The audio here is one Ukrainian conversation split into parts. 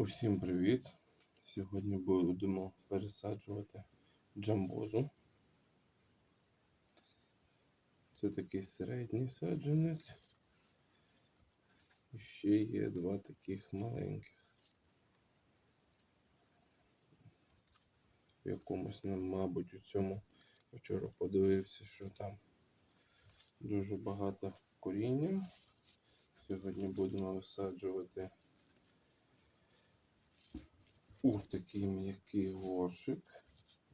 Усім привіт! Сьогодні будемо пересаджувати джамбозу. Це такий середній саджанець. І ще є два таких маленьких. В якомусь, ну, мабуть, у цьому вчора подивився, що там дуже багато коріння. Сьогодні будемо висаджувати у такий м'який горшик,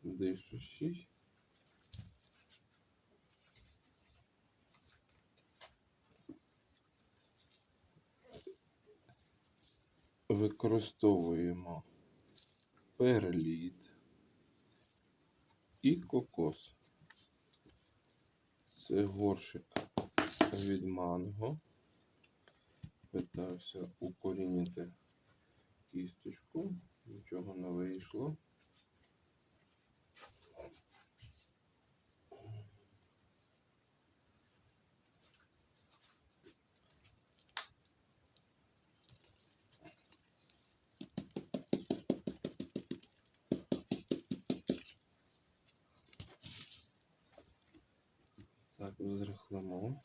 дишущий. Використовуємо перліт і кокос. Це горшик від манго. Питався укорінити кісточку, нічого не вийшло. Так, зрихлимо.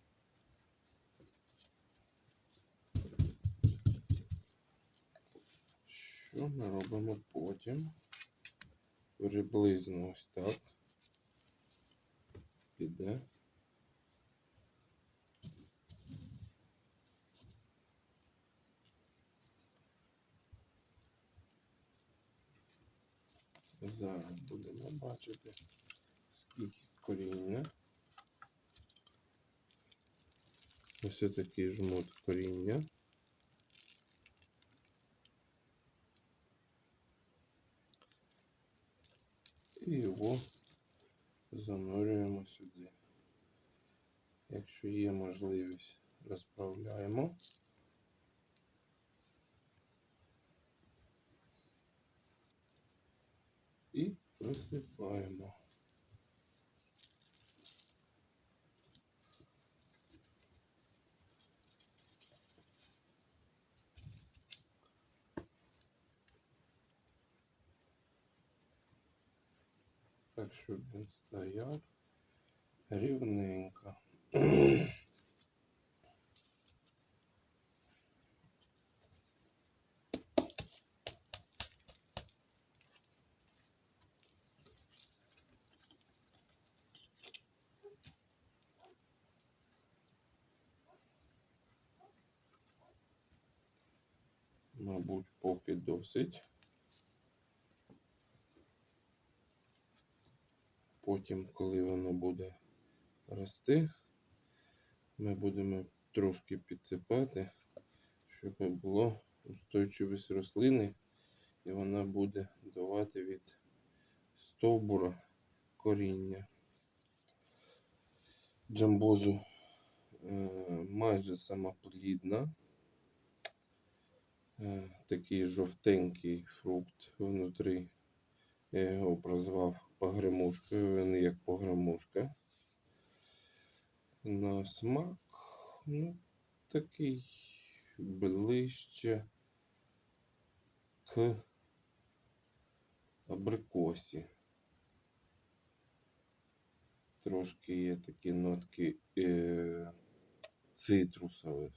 Ми робимо потім? Приблизно ось так. Піде. Зараз будемо бачити, скільки коріння. Ось такий жмут коріння. І його занурюємо сюди. Якщо є можливість, розправляємо. І присипаємо. Так, щоб він стояв рівненько. Мабуть, поки досить. Потім, коли воно буде рости, ми будемо трошки підсипати, щоб було устойчивість рослини, і вона буде давати від стовбура коріння. Джамбозу е, майже самоплідна. Е, Такий жовтенький фрукт внутрі. Я його прозвав погремушкою, він як погремушка. На смак, ну, такий ближче к абрикосі. Трошки є такі нотки е, цитрусових.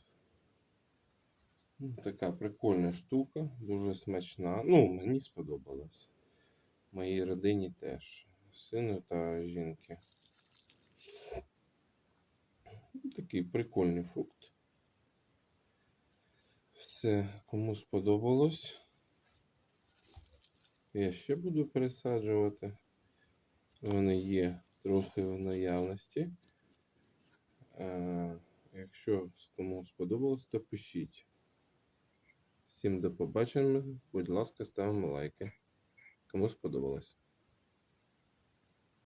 Ну, Така прикольна штука, дуже смачна. Ну, мені сподобалось. Моїй родині теж. Сину та жінки. Такий прикольний фрукт. Все, кому сподобалось. Я ще буду пересаджувати. Вони є трохи в наявності. А, якщо кому сподобалось, то пишіть. Всім до побачення. Будь ласка, ставимо лайки. Кому сподобалось.